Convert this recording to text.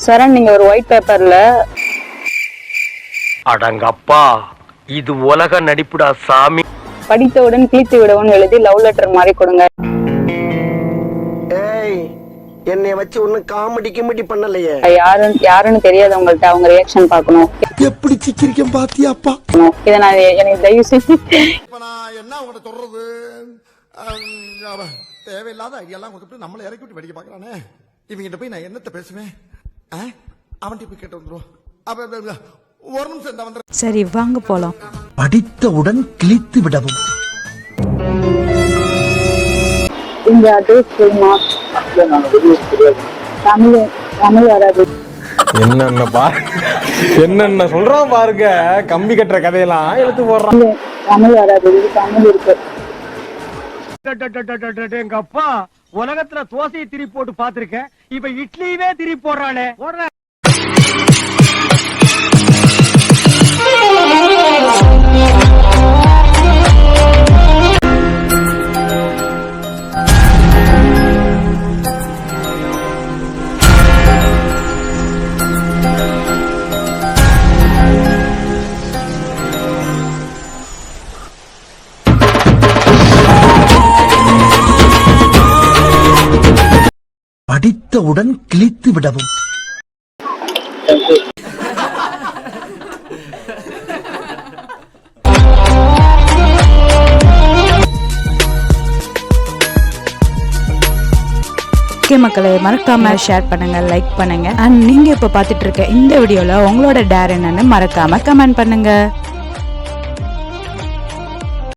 சரண் நீங்க ஒரு ஒயிட் பேப்பர்ல அடங்கப்பா இது உலக நடிப்புடா சாமி. படித்தவுடன் கிழித்து விடவும் எழுதி லவ் லெட்டர் மாதிரி கொடுங்க. ஏய் என்னைய வச்சு ஒன்னும் காமெடி கிமெடி பண்ணலையே. யாரு யாருன்னு தெரியாதவங்கள்ட்ட அவங்க ரியாக்ஷன் பார்க்கணும். எப்படி சிக்கிரிக்கம் பாத்தியாப்பா? இதை நான் எனக்கு தயவு செஞ்சு இப்ப நான் என்ன உங்கள்ட்ட சொல்றது? அஹ், அவன் தேவையில்லாத ஐடியாலாம் கொடுத்துட்டு நம்மளை இறக்கி விட்டு வெடிக்க பாக்குறானே. இவங்கிட்ட போய் நான் என்னத்த பேசுவேன்? கேட்டு ஒரு நிமிஷம் இந்த வந்து சரி வாங்க போலாம். படித்தவுடன் கிழித்து விடவும். இந்த தெரியுமா தமிழ் தமிழ் வராது என்னென்ன பா என்னென்ன சொல்றான் பாருங்க. கம்பி கட்டுற கதையெல்லாம் எடுத்து போடுறான். தமிழ் வராது தமிழ் இருக்கு. எங்க அப்பா உலகத்துல தோசையை திரி போட்டு பாத்திருக்கேன் இப்ப இட்லியவே திரி போடுறானே அடித்தவுடன் கிழித்து விடவும். ஓகே மக்களை மறக்காம ஷேர் பண்ணுங்க லைக் பண்ணுங்க. அண்ட் நீங்க இப்ப பாத்துட்டு இருக்க இந்த வீடியோல உங்களோட டேர் என்னன்னு மறக்காம கமெண்ட் பண்ணுங்க.